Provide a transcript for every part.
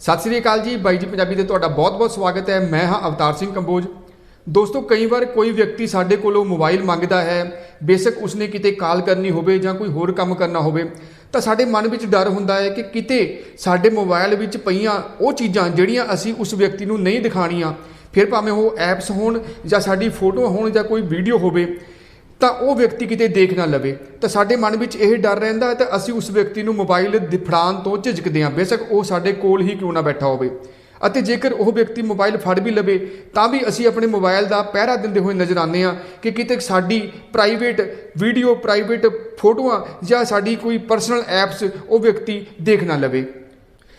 ਸਤਿ ਸ੍ਰੀ ਅਕਾਲ ਜੀ, ਬਾਈ ਜੀ ਪੰਜਾਬੀ 'ਤੇ ਤੁਹਾਡਾ ਬਹੁਤ-ਬਹੁਤ ਸਵਾਗਤ ਹੈ। ਮੈਂ ਹਾਂ ਅਵਤਾਰ ਸਿੰਘ ਕੰਬੋਜ। ਦੋਸਤੋ, ਕਈ ਵਾਰ ਕੋਈ ਵਿਅਕਤੀ ਸਾਡੇ ਕੋਲੋਂ ਮੋਬਾਈਲ ਮੰਗਦਾ ਹੈ, ਬੇਸ਼ੱਕ ਉਸਨੇ ਕਿਤੇ ਕਾਲ ਕਰਨੀ ਹੋਵੇ ਜਾਂ ਕੋਈ ਹੋਰ ਕੰਮ ਕਰਨਾ ਹੋਵੇ, ਤਾਂ ਸਾਡੇ ਮਨ ਵਿੱਚ ਡਰ ਹੁੰਦਾ ਹੈ ਕਿ ਕਿਤੇ ਸਾਡੇ ਮੋਬਾਈਲ ਵਿੱਚ ਪਈਆਂ ਉਹ ਚੀਜ਼ਾਂ ਜਿਹੜੀਆਂ ਅਸੀਂ ਉਸ ਵਿਅਕਤੀ ਨੂੰ ਨਹੀਂ ਦਿਖਾਣੀਆਂ, ਫਿਰ ਭਾਵੇਂ ਉਹ ਐਪਸ ਹੋਣ ਜਾਂ ਸਾਡੀ ਫੋਟੋ ਹੋਣ ਜਾਂ ਕੋਈ ਵੀਡੀਓ ਹੋਵੇ ਤਾਂ ਉਹ ਵਿਅਕਤੀ ਕਿਤੇ ਦੇਖ ਨਾ ਲਵੇ। ਤਾਂ ਸਾਡੇ ਮਨ ਵਿੱਚ ਇਹ ਡਰ ਰਹਿੰਦਾ ਹੈ, ਤਾਂ ਅਸੀਂ ਉਸ ਵਿਅਕਤੀ ਨੂੰ ਮੋਬਾਈਲ ਦਿ- ਫੜਾਉਣ ਤੋਂ ਝਿਜਕਦੇ ਹਾਂ। ਬੇਸ਼ੱਕ ਉਹ ਸਾਡੇ ਕੋਲ ਹੀ ਕਿਉਂ ਨਾ ਬੈਠਾ ਹੋਵੇ। ਅਤੇ ਜੇਕਰ ਉਹ ਵਿਅਕਤੀ ਮੋਬਾਈਲ ਫੜ ਵੀ ਲਵੇ, ਤਾਂ ਵੀ ਅਸੀਂ ਆਪਣੇ ਮੋਬਾਈਲ ਦਾ ਪਹਿਰਾ ਦਿੰਦੇ ਹੋਏ ਨਜ਼ਰ ਆਉਂਦੇ ਹਾਂ ਕਿ ਕਿਤੇ ਸਾਡੀ ਪ੍ਰਾਈਵੇਟ ਵੀਡੀਓ, ਪ੍ਰਾਈਵੇਟ ਫੋਟੋਆਂ ਜਾਂ ਸਾਡੀ ਕੋਈ ਪਰਸਨਲ ਐਪਸ ਉਹ ਵਿਅਕਤੀ ਦੇਖ ਨਾ ਲਵੇ।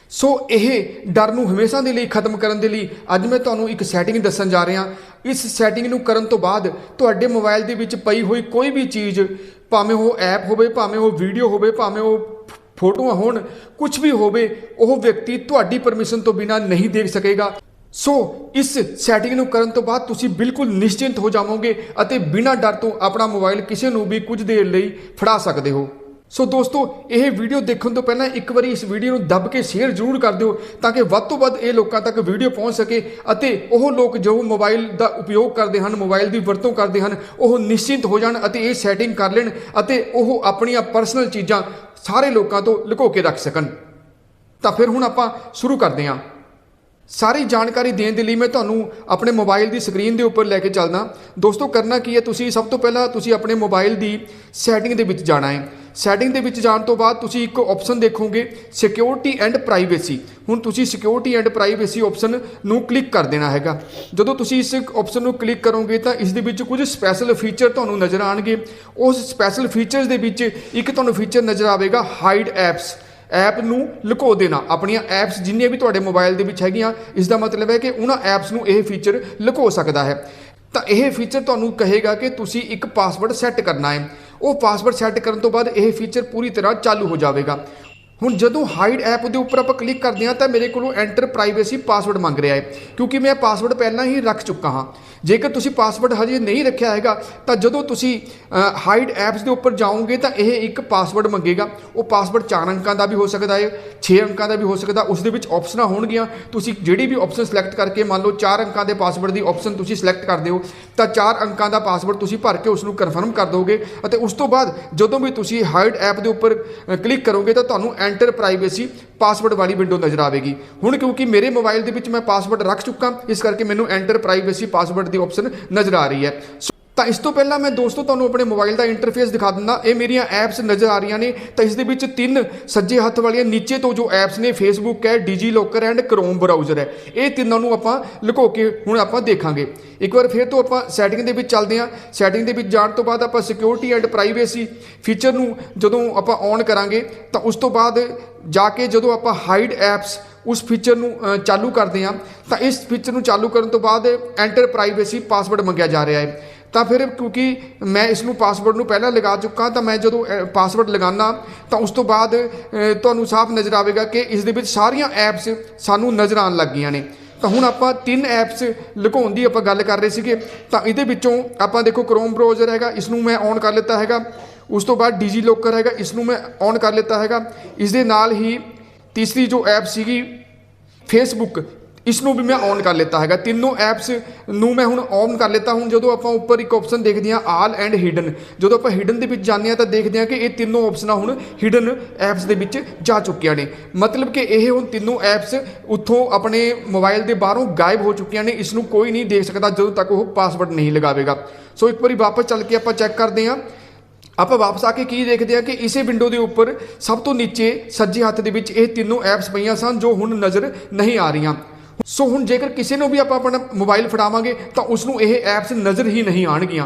ਸੋ ਇਹ ਡਰ ਨੂੰ ਹਮੇਸ਼ਾ ਦੇ ਲਈ ਖਤਮ ਕਰਨ ਦੇ ਲਈ ਅੱਜ ਮੈਂ ਤੁਹਾਨੂੰ ਇੱਕ ਸੈਟਿੰਗ ਦੱਸਣ ਜਾ ਰਿਹਾ। ਇਸ ਸੈਟਿੰਗ ਨੂੰ ਕਰਨ ਤੋਂ ਬਾਅਦ ਤੁਹਾਡੇ ਮੋਬਾਈਲ ਦੇ ਵਿੱਚ ਪਈ ਹੋਈ ਕੋਈ ਵੀ ਚੀਜ਼, ਭਾਵੇਂ ਉਹ ਐਪ ਹੋਵੇ, ਭਾਵੇਂ ਉਹ ਵੀਡੀਓ ਹੋਵੇ, ਭਾਵੇਂ ਉਹ ਫੋਟੋਆਂ ਹੋਣ ਕੁਝ ਵੀ ਹੋਵੇ, ਉਹ ਵਿਅਕਤੀ ਤੁਹਾਡੀ ਪਰਮਿਸ਼ਨ ਤੋਂ ਬਿਨਾ ਨਹੀਂ ਦੇਖ ਸਕੇਗਾ। ਸੋ ਇਸ ਸੈਟਿੰਗ ਨੂੰ ਕਰਨ ਤੋਂ ਬਾਅਦ ਤੁਸੀਂ ਬਿਲਕੁਲ ਨਿਸ਼ਚਿੰਤ ਹੋ ਜਾਵੋਗੇ ਅਤੇ ਬਿਨਾਂ ਡਰ ਤੋਂ ਆਪਣਾ ਮੋਬਾਈਲ ਕਿਸੇ ਨੂੰ ਵੀ ਕੁਝ ਦੇਰ ਲਈ ਫੜਾ ਸਕਦੇ ਹੋ। ਸੋ ਦੋਸਤੋ, ਇਹ ਵੀਡੀਓ ਦੇਖਣ ਤੋਂ ਪਹਿਲਾਂ ਇੱਕ ਵਾਰੀ ਇਸ ਵੀਡੀਓ ਨੂੰ ਦੱਬ ਕੇ ਸ਼ੇਅਰ ਜ਼ਰੂਰ ਕਰ ਦਿਓ ਤਾਂ ਕਿ ਵੱਧ ਤੋਂ ਵੱਧ ਇਹ ਲੋਕਾਂ ਤੱਕ ਵੀਡੀਓ ਪਹੁੰਚ ਸਕੇ ਅਤੇ ਉਹ ਲੋਕ ਜੋ ਮੋਬਾਈਲ ਦਾ ਉਪਯੋਗ ਕਰਦੇ ਹਨ ਮੋਬਾਈਲ ਦੀ ਵਰਤੋਂ ਕਰਦੇ ਹਨ, ਉਹ ਨਿਸ਼ਚਿੰਤ ਹੋ ਜਾਣ ਅਤੇ ਇਹ ਸੈਟਿੰਗ ਕਰ ਲੈਣ ਅਤੇ ਉਹ ਆਪਣੀਆਂ ਪਰਸਨਲ ਚੀਜ਼ਾਂ ਸਾਰੇ ਲੋਕਾਂ ਤੋਂ ਲੁਕੋ ਕੇ ਰੱਖ ਸਕਣ। ਤਾਂ ਫਿਰ ਹੁਣ ਆਪਾਂ ਸ਼ੁਰੂ ਕਰਦੇ ਹਾਂ। ਸਾਰੀ ਜਾਣਕਾਰੀ ਦੇਣ ਦੇ ਲਈ ਮੈਂ ਤੁਹਾਨੂੰ ਆਪਣੇ ਮੋਬਾਈਲ ਦੀ ਸਕਰੀਨ ਦੇ ਉੱਪਰ ਲੈ ਕੇ ਚੱਲਦਾ। ਦੋਸਤੋ, ਕਰਨਾ ਕੀ ਹੈ? ਤੁਸੀਂ ਸਭ ਤੋਂ ਪਹਿਲਾਂ ਤੁਸੀਂ ਆਪਣੇ ਮੋਬਾਈਲ ਦੀ ਸੈਟਿੰਗ ਦੇ ਵਿੱਚ ਜਾਣਾ ਹੈ। ਸੈਟਿੰਗ ਦੇ ਵਿੱਚ ਜਾਣ ਤੋਂ ਬਾਅਦ ਤੁਸੀਂ ਇੱਕ ਆਪਸ਼ਨ ਦੇਖੋਗੇ ਸਿਕਿਉਰਿਟੀ ਐਂਡ ਪ੍ਰਾਈਵੇਸੀ ਹੁਣ ਤੁਸੀਂ ਸਿਕਿਉਰਿਟੀ ਐਂਡ ਪ੍ਰਾਈਵੇਸੀ ਆਪਸ਼ਨ ਨੂੰ ਕਲਿੱਕ ਕਰ ਦੇਣਾ ਹੈਗਾ। ਜਦੋਂ ਤੁਸੀਂ ਇਸ ਆਪਸ਼ਨ ਨੂੰ ਕਲਿੱਕ ਕਰੋਗੇ ਤਾਂ ਇਸ ਦੇ ਵਿੱਚ ਕੁਝ ਸਪੈਸ਼ਲ ਫੀਚਰ ਤੁਹਾਨੂੰ ਨਜ਼ਰ ਆਣਗੇ ਉਸ ਸਪੈਸ਼ਲ ਫੀਚਰਸ ਦੇ ਵਿੱਚ ਇੱਕ ਤੁਹਾਨੂੰ ਫੀਚਰ ਨਜ਼ਰ ਆਵੇਗਾ ਹਾਈਡ ਐਪਸ ਐਪ ਨੂੰ ਲੁਕੋ ਦੇਣਾ। ਆਪਣੀਆਂ ਐਪਸ ਜਿੰਨੀਆਂ ਵੀ ਤੁਹਾਡੇ ਮੋਬਾਈਲ ਦੇ ਵਿੱਚ ਹੈਗੀਆਂ, ਇਸ ਦਾ ਮਤਲਬ ਹੈ ਕਿ ਉਹਨਾਂ ਐਪਸ ਨੂੰ ਇਹ ਫੀਚਰ ਲੁਕੋ ਸਕਦਾ ਹੈ। ਤਾਂ ਇਹ ਫੀਚਰ ਤੁਹਾਨੂੰ ਕਹੇਗਾ ਕਿ ਤੁਸੀਂ ਇੱਕ ਪਾਸਵਰਡ ਸੈੱਟ ਕਰਨਾ ਹੈ। ਉਹ ਪਾਸਵਰਡ ਸੈੱਟ ਕਰਨ ਤੋਂ ਬਾਅਦ ਇਹ ਫੀਚਰ ਪੂਰੀ ਤਰ੍ਹਾਂ ਚਾਲੂ ਹੋ ਜਾਵੇਗਾ। ਹੁਣ ਜਦੋਂ ਹਾਈਡ ਐਪ ਦੇ ਉੱਪਰ ਆਪਾਂ ਕਲਿੱਕ ਕਰਦੇ ਹਾਂ ਤਾਂ ਮੇਰੇ ਕੋਲੋਂ ਐਂਟਰ ਪ੍ਰਾਈਵੇਸੀ ਪਾਸਵਰਡ ਮੰਗ ਰਿਹਾ ਹੈ, ਕਿਉਂਕਿ ਮੈਂ ਪਾਸਵਰਡ ਪਹਿਲਾਂ ਹੀ ਰੱਖ ਚੁੱਕਾ ਹਾਂ। ਜੇਕਰ ਤੁਸੀਂ ਪਾਸਵਰਡ ਹਜੇ ਨਹੀਂ ਰੱਖਿਆ ਹੈਗਾ, ਤਾਂ ਜਦੋਂ ਤੁਸੀਂ ਹਾਈਡ ਐਪਸ ਦੇ ਉੱਪਰ ਜਾਓਗੇ ਤਾਂ ਇਹ ਇੱਕ ਪਾਸਵਰਡ ਮੰਗੇਗਾ। ਉਹ ਪਾਸਵਰਡ 4 ਅੰਕਾਂ ਦਾ ਵੀ ਹੋ ਸਕਦਾ ਹੈ 6 ਅੰਕਾਂ ਦਾ ਵੀ ਹੋ ਸਕਦਾ, ਉਸ ਦੇ ਵਿੱਚ ਆਪਸ਼ਨਾਂ ਹੋਣਗੀਆਂ। ਤੁਸੀਂ ਜਿਹੜੀ ਵੀ ਆਪਸ਼ਨ ਸਿਲੈਕਟ ਕਰਕੇ ਮੰਨ ਲਓ 4 ਅੰਕਾਂ ਦੇ ਪਾਸਵਰਡ ਦੀ ਆਪਸ਼ਨ ਤੁਸੀਂ ਸਿਲੈਕਟ ਕਰਦੇ ਹੋ ਤਾਂ 4 ਅੰਕਾਂ ਦਾ ਪਾਸਵਰਡ ਤੁਸੀਂ ਭਰ ਕੇ ਉਸ ਨੂੰ ਕਨਫਰਮ ਕਰ ਦੋਗੇ। ਅਤੇ ਉਸ ਤੋਂ ਬਾਅਦ ਜਦੋਂ ਵੀ ਤੁਸੀਂ ਹਾਈਡ ਐਪ ਦੇ ਉੱਪਰ ਕਲਿੱਕ ਕਰੋਗੇ ਤਾਂ ਤੁਹਾਨੂੰ ਐਂਟਰ ਪ੍ਰਾਈਵੇਸੀ ਪਾਸਵਰਡ ਵਾਲੀ ਵਿੰਡੋ ਨਜ਼ਰ ਆਵੇਗੀ। ਹੁਣ ਕਿਉਂਕਿ ਮੇਰੇ ਮੋਬਾਈਲ ਦੇ ਵਿੱਚ ਮੈਂ ਪਾਸਵਰਡ ਰੱਖ ਚੁੱਕਾ, ਇਸ ਕਰਕੇ ਮੈਨੂੰ ਐਂਟਰ ਪ੍ਰਾਈਵੇਸੀ ਪਾਸਵਰਡ ਦੀ ਆਪਸ਼ਨ ਨਜ਼ਰ ਆ ਰਹੀ ਹੈ। ਤਾਂ ਇਸ ਤੋਂ ਪਹਿਲਾਂ ਮੈਂ ਦੋਸਤੋ ਤੁਹਾਨੂੰ ਆਪਣੇ ਮੋਬਾਈਲ ਦਾ ਇੰਟਰਫੇਸ ਦਿਖਾ ਦਿੰਦਾ। ਇਹ ਮੇਰੀਆਂ ਐਪਸ ਨਜ਼ਰ ਆ ਰਹੀਆਂ ਨੇ। ਤਾਂ ਇਸ ਦੇ ਵਿੱਚ ਤਿੰਨ ਸੱਜੇ ਹੱਥ ਵਾਲੀਆਂ ਨੀਚੇ ਤੋਂ ਜੋ ਐਪਸ ਨੇ ਫੇਸਬੁੱਕ ਹੈ DigiLocker and Chrome browser ਹੈ। ਇਹ ਤਿੰਨਾਂ ਨੂੰ ਆਪਾਂ ਲੁਕੋ ਕੇ ਹੁਣ ਆਪਾਂ ਦੇਖਾਂਗੇ। ਇੱਕ ਵਾਰ ਫਿਰ ਤੋਂ ਆਪਾਂ ਸੈਟਿੰਗ ਦੇ ਵਿੱਚ ਚੱਲਦੇ ਹਾਂ। ਸੈਟਿੰਗ ਦੇ ਵਿੱਚ ਜਾਣ ਤੋਂ ਬਾਅਦ ਆਪਾਂ ਸਿਕਿਉਰਿਟੀ ਐਂਡ ਪ੍ਰਾਈਵੇਸੀ ਫੀਚਰ ਨੂੰ ਜਦੋਂ ਆਪਾਂ ਔਨ ਕਰਾਂਗੇ, ਤਾਂ ਉਸ ਤੋਂ ਬਾਅਦ ਜਾ ਕੇ ਜਦੋਂ ਆਪਾਂ ਹਾਈਡ ਐਪਸ ਉਸ ਫੀਚਰ ਨੂੰ ਚਾਲੂ ਕਰਦੇ ਹਾਂ, ਤਾਂ ਇਸ ਫੀਚਰ ਨੂੰ ਚਾਲੂ ਕਰਨ ਤੋਂ ਬਾਅਦ ਐਂਟਰ ਪ੍ਰਾਈਵੇਸੀ ਪਾਸਵਰਡ ਮੰਗਿਆ ਜਾ ਰਿਹਾ ਹੈ। ਤਾਂ ਫਿਰ ਕਿਉਂਕਿ ਮੈਂ ਇਸ ਨੂੰ ਪਾਸਵਰਡ ਨੂੰ ਪਹਿਲਾਂ ਲਗਾ ਚੁੱਕਾ ਤਾਂ ਮੈਂ ਜਦੋਂ ਪਾਸਵਰਡ ਲਗਾਉਣਾ ਤਾਂ ਉਸ ਤੋਂ ਬਾਅਦ ਤੁਹਾਨੂੰ ਸਾਫ਼ ਨਜ਼ਰ ਆਵੇਗਾ ਕਿ ਇਸ ਦੇ ਵਿੱਚ ਸਾਰੀਆਂ ਐਪਸ ਸਾਨੂੰ ਨਜ਼ਰ ਆਉਣ ਲੱਗ ਗਈਆਂ ਨੇ। ਤਾਂ ਹੁਣ ਆਪਾਂ ਤਿੰਨ ਐਪਸ ਲੁਕਾਉਣ ਦੀ ਆਪਾਂ ਗੱਲ ਕਰ ਰਹੇ ਸੀਗੇ। ਤਾਂ ਇਹਦੇ ਵਿੱਚੋਂ ਆਪਾਂ ਦੇਖੋ ਕ੍ਰੋਮ ਬ੍ਰਾਊਜ਼ਰ ਹੈਗਾ, ਇਸ ਨੂੰ ਮੈਂ ਔਨ ਕਰ ਲਿੱਤਾ ਹੈਗਾ। ਉਸ ਤੋਂ ਬਾਅਦ ਡੀਜੀ ਲੋਕਰ ਹੈਗਾ, ਇਸ ਨੂੰ ਮੈਂ ਔਨ ਕਰ ਲਿੱਤਾ ਹੈਗਾ। ਇਸ ਦੇ ਨਾਲ ਹੀ ਤੀਸਰੀ ਜੋ ਐਪ ਸੀਗੀ ਫੇਸਬੁੱਕ ਇਸ ਨੂੰ ਵੀ ਮੈਂ ਔਨ ਕਰ ਲਿੱਤਾ ਹੈਗਾ। ਤਿੰਨੋਂ ਐਪਸ ਨੂੰ ਮੈਂ ਹੁਣ ਔਨ ਕਰ ਲਿੱਤਾ। ਹੁਣ ਜਦੋਂ ਆਪਾਂ ਉੱਪਰ ਇੱਕ ਆਪਸ਼ਨ ਦੇਖਦੇ ਹਾਂ ਆਲ ਐਂਡ ਹਿਡਨ ਜਦੋਂ ਆਪਾਂ ਹਿਡਨ ਦੇ ਵਿੱਚ ਜਾਂਦੇ ਹਾਂ ਤਾਂ ਦੇਖਦੇ ਹਾਂ ਕਿ ਇਹ ਤਿੰਨੋਂ ਆਪਸ਼ਨਾਂ ਹੁਣ ਹਿਡਨ ਐਪਸ ਦੇ ਵਿੱਚ ਜਾ ਚੁੱਕੀਆਂ ਨੇ। ਮਤਲਬ ਕਿ ਇਹ ਹੁਣ ਤਿੰਨੋਂ ਐਪਸ ਉੱਥੋਂ ਆਪਣੇ ਮੋਬਾਈਲ ਦੇ ਬਾਹਰੋਂ ਗਾਇਬ ਹੋ ਚੁੱਕੀਆਂ ਨੇ। ਇਸ ਨੂੰ ਕੋਈ ਨਹੀਂ ਦੇਖ ਸਕਦਾ ਜਦੋਂ ਤੱਕ ਉਹ ਪਾਸਵਰਡ ਨਹੀਂ ਲਗਾਵੇਗਾ। ਸੋ ਇੱਕ ਵਾਰੀ ਵਾਪਸ ਚੱਲ ਕੇ ਆਪਾਂ ਚੈੱਕ ਕਰਦੇ ਹਾਂ। ਆਪਾਂ ਵਾਪਸ ਆ ਕੇ ਕੀ ਦੇਖਦੇ ਹਾਂ ਕਿ ਇਸੇ ਵਿੰਡੋ ਦੇ ਉੱਪਰ ਸਭ ਤੋਂ ਨੀਚੇ ਸੱਜੇ ਹੱਥ ਦੇ ਵਿੱਚ ਇਹ ਤਿੰਨੋਂ ਐਪਸ ਪਈਆਂ ਸਨ ਜੋ ਹੁਣ ਨਜ਼ਰ ਨਹੀਂ ਆ ਰਹੀਆਂ। ਸੋ ਹੁਣ ਜੇਕਰ ਕਿਸੇ ਨੂੰ ਵੀ ਆਪਾਂ ਆਪਣਾ ਮੋਬਾਈਲ ਫੜਾਵਾਂਗੇ, ਤਾਂ ਉਸ ਨੂੰ ਇਹ ਐਪਸ ਨਜ਼ਰ ਹੀ ਨਹੀਂ ਆਣਗੀਆਂ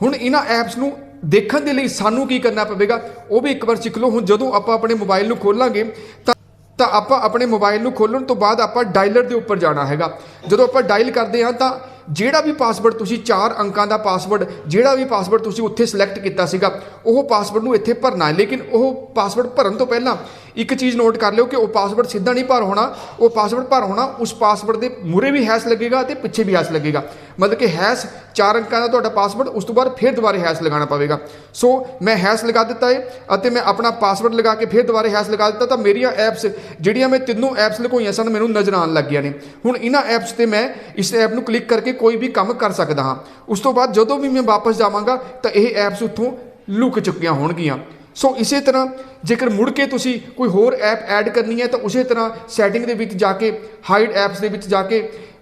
ਹੁਣ ਇਹਨਾਂ ਐਪਸ ਨੂੰ ਦੇਖਣ ਦੇ ਲਈ ਸਾਨੂੰ ਕੀ ਕਰਨਾ ਪਵੇਗਾ? ਉਹ ਵੀ ਇੱਕ ਵਾਰ ਸਿੱਖ ਲਓ। ਹੁਣ ਜਦੋਂ ਆਪਾਂ ਆਪਣੇ ਮੋਬਾਈਲ ਨੂੰ ਖੋਲਾਂਗੇ, ਤਾਂ ਤਾਂ ਆਪਾਂ ਆਪਣੇ ਮੋਬਾਈਲ ਨੂੰ ਖੋਲਣ ਤੋਂ ਬਾਅਦ ਆਪਾਂ ਡਾਇਲਰ ਦੇ ਉੱਪਰ ਜਾਣਾ ਹੈਗਾ। ਜਦੋਂ ਆਪਾਂ ਡਾਇਲ ਕਰਦੇ ਹਾਂ, ਤਾਂ ਜਿਹੜਾ ਵੀ ਪਾਸਵਰਡ ਤੁਸੀਂ 4 ਅੰਕਾਂ ਦਾ ਪਾਸਵਰਡ ਜਿਹੜਾ ਵੀ ਪਾਸਵਰਡ ਤੁਸੀਂ ਉੱਥੇ ਸਿਲੈਕਟ ਕੀਤਾ ਸੀਗਾ, ਉਹ ਪਾਸਵਰਡ ਨੂੰ ਇੱਥੇ ਭਰਨਾ ਹੈ। ਲੇਕਿਨ ਉਹ ਪਾਸਵਰਡ ਭਰਨ ਤੋਂ ਪਹਿਲਾਂ ਇੱਕ ਚੀਜ਼ ਨੋਟ ਕਰ ਲਿਓ ਕਿ ਉਹ ਪਾਸਵਰਡ ਸਿੱਧਾ ਨਹੀਂ ਭਰ ਹੋਣਾ, ਉਹ ਪਾਸਵਰਡ ਭਰ ਹੋਣਾ, ਉਸ ਪਾਸਵਰਡ ਦੇ ਮੂਰੇ ਵੀ ਹੈਸ਼ ਲੱਗੇਗਾ ਤੇ ਪਿੱਛੇ ਵੀ ਹੈਸ਼ ਲੱਗੇਗਾ। ਮਤਲਬ ਕਿ ਹੈਸ਼ 4 ਅੰਕਾਂ ਦਾ ਤੁਹਾਡਾ ਪਾਸਵਰਡ ਉਸ ਤੋਂ ਬਾਅਦ ਫਿਰ ਦੁਬਾਰੇ ਹੈਸ਼ ਲਗਾਉਣਾ ਪਵੇਗਾ। ਸੋ ਮੈਂ ਹੈਸ਼ ਲਗਾ ਦਿੱਤਾ ਹੈ ਅਤੇ ਮੈਂ ਆਪਣਾ ਪਾਸਵਰਡ ਲਗਾ ਕੇ ਫਿਰ ਦੁਬਾਰੇ ਹੈਸ਼ ਲਗਾ ਦਿੱਤਾ ਤਾਂ ਮੇਰੀਆਂ ਐਪਸ ਜਿਹੜੀਆਂ ਮੈਂ ਤਿੰਨੋਂ ਐਪਸ ਲਗਾਈਆਂ ਸਨ, ਮੈਨੂੰ ਨਜ਼ਰ ਆਉਣ ਲੱਗ ਗਈਆਂ ਨੇ। ਹੁਣ ਇਹਨਾਂ ਐਪਸ ਤੇ ਮੈਂ ਇਸ ਐਪ ਨੂੰ ਕਲਿੱਕ ਕਰਕੇ ਕੋਈ ਵੀ ਕੰਮ ਕਰ ਸਕਦਾ ਹਾਂ। ਉਸ ਤੋਂ ਬਾਅਦ ਜਦੋਂ ਵੀ ਮੈਂ ਵਾਪਸ ਜਾਵਾਂਗਾ ਤਾਂ ਇਹ ਐਪਸ ਉੱਥੋਂ ਲੁਕ ਚੁੱਕੀਆਂ ਹੋਣਗੀਆਂ। ਸੋ ਇਸੇ ਤਰ੍ਹਾਂ ਜੇਕਰ ਮੁੜ ਕੇ ਤੁਸੀਂ ਕੋਈ ਹੋਰ ਐਪ ਐਡ ਕਰਨੀ ਹੈ ਤਾਂ ਉਸੇ ਤਰ੍ਹਾਂ ਸੈਟਿੰਗ ਦੇ ਵਿੱਚ ਜਾ ਕੇ ਹਾਈਡ ਐਪਸ ਦੇ ਵਿੱਚ ਜਾ ਕੇ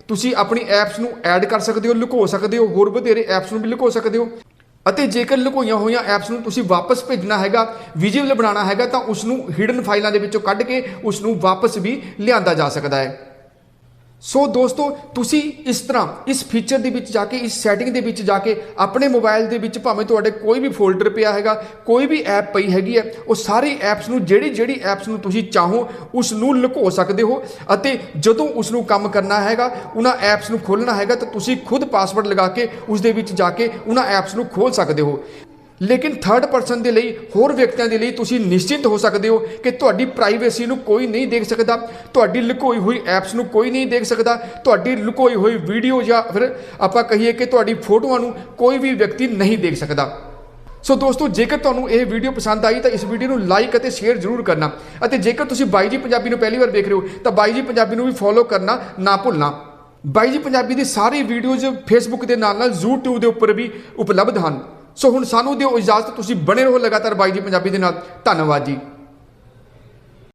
ਤੁਸੀਂ ਆਪਣੀ ਐਪਸ ਨੂੰ ਐਡ ਕਰ ਸਕਦੇ ਹੋ, ਲੁਕੋ ਸਕਦੇ ਹੋ, ਹੋਰ ਵਧੇਰੇ ਐਪਸ ਨੂੰ ਵੀ ਲੁਕੋ ਸਕਦੇ ਹੋ। ਅਤੇ ਜੇਕਰ ਲੁਕੋਈਆਂ ਹੋਈਆਂ ਐਪਸ ਨੂੰ ਤੁਸੀਂ ਵਾਪਸ ਭੇਜਣਾ ਹੈਗਾ ਵਿਜ਼ੀਬਲ ਬਣਾਉਣਾ ਹੈਗਾ ਤਾਂ ਉਸ ਨੂੰ ਹਿਡਨ ਫਾਈਲਾਂ ਦੇ ਵਿੱਚੋਂ ਕੱਢ ਕੇ ਉਸ ਨੂੰ ਵਾਪਸ ਵੀ ਲਿਆਂਦਾ ਜਾ ਸਕਦਾ ਹੈ। ਸੋ ਦੋਸਤੋ, ਤੁਸੀਂ ਇਸ ਤਰ੍ਹਾਂ ਇਸ ਫੀਚਰ ਦੇ ਵਿੱਚ ਜਾ ਕੇ, ਇਸ ਸੈਟਿੰਗ ਦੇ ਵਿੱਚ ਜਾ ਕੇ ਆਪਣੇ ਮੋਬਾਈਲ ਦੇ ਵਿੱਚ ਭਾਵੇਂ ਤੁਹਾਡੇ ਕੋਈ ਵੀ ਫੋਲਡਰ ਪਿਆ ਹੈਗਾ, ਕੋਈ ਵੀ ਐਪ ਪਈ ਹੈਗੀ ਹੈ, ਉਹ ਸਾਰੀ ਐਪਸ ਨੂੰ, ਜਿਹੜੀ ਜਿਹੜੀ ਐਪਸ ਨੂੰ ਤੁਸੀਂ ਚਾਹੋ, ਉਸ ਨੂੰ ਲੁਕੋ ਸਕਦੇ ਹੋ ਅਤੇ ਜਦੋਂ ਉਸ ਨੂੰ ਕੰਮ ਕਰਨਾ ਹੈਗਾ, ਉਹਨਾਂ ਐਪਸ ਨੂੰ ਖੋਲਣਾ ਹੈਗਾ, ਤਾਂ ਤੁਸੀਂ ਖੁਦ ਪਾਸਵਰਡ ਲਗਾ ਕੇ ਉਸ ਦੇ ਵਿੱਚ ਜਾ ਕੇ ਉਹਨਾਂ ਐਪਸ ਨੂੰ ਖੋਲ ਸਕਦੇ ਹੋ। ਲੇਕਿਨ ਥਰਡ ਪਰਸਨ ਦੇ ਲਈ, ਹੋਰ ਵਿਅਕਤੀਆਂ ਦੇ ਲਈ ਤੁਸੀਂ ਨਿਸ਼ਚਿੰਤ ਹੋ ਸਕਦੇ ਹੋ ਕਿ ਤੁਹਾਡੀ ਪ੍ਰਾਈਵੇਸੀ ਨੂੰ ਕੋਈ ਨਹੀਂ ਦੇਖ ਸਕਦਾ, ਤੁਹਾਡੀ ਲੁਕੋਈ ਹੋਈ ਐਪਸ ਨੂੰ ਕੋਈ ਨਹੀਂ ਦੇਖ ਸਕਦਾ, ਤੁਹਾਡੀ ਲੁਕੋਈ ਹੋਈ ਵੀਡੀਓ ਜਾਂ ਫਿਰ ਆਪਾਂ ਕਹੀਏ ਕਿ ਤੁਹਾਡੀ ਫੋਟੋਆਂ ਨੂੰ ਕੋਈ ਵੀ ਵਿਅਕਤੀ ਨਹੀਂ ਦੇਖ ਸਕਦਾ। ਸੋ ਦੋਸਤੋ, ਜੇਕਰ ਤੁਹਾਨੂੰ ਇਹ ਵੀਡੀਓ ਪਸੰਦ ਆਈ ਤਾਂ ਇਸ ਵੀਡੀਓ ਨੂੰ ਲਾਈਕ ਅਤੇ ਸ਼ੇਅਰ ਜ਼ਰੂਰ ਕਰਨਾ ਅਤੇ ਜੇਕਰ ਤੁਸੀਂ ਬਾਈ ਜੀ ਪੰਜਾਬੀ ਨੂੰ ਪਹਿਲੀ ਵਾਰ ਦੇਖ ਰਹੇ ਹੋ ਤਾਂ ਬਾਈ ਜੀ ਪੰਜਾਬੀ ਨੂੰ ਵੀ ਫੋਲੋ ਕਰਨਾ ਨਾ ਭੁੱਲਣਾ। ਬਾਈ ਜੀ ਪੰਜਾਬੀ ਦੀ ਸਾਰੀ ਵੀਡੀਓਜ਼ ਫੇਸਬੁੱਕ ਦੇ ਨਾਲ ਨਾਲ, YouTube ਦੇ ਉੱਪਰ ਵੀ ਉਪਲਬਧ ਹਨ। ਸੋ ਹੁਣ ਸਾਨੂੰ ਦਿਓ ਇਜਾਜ਼ਤ, ਤੁਸੀਂ ਬਣੇ ਰਹੋ ਲਗਾਤਾਰ ਬਾਈ ਜੀ ਪੰਜਾਬੀ ਦੇ ਨਾਲ। ਧੰਨਵਾਦ ਜੀ।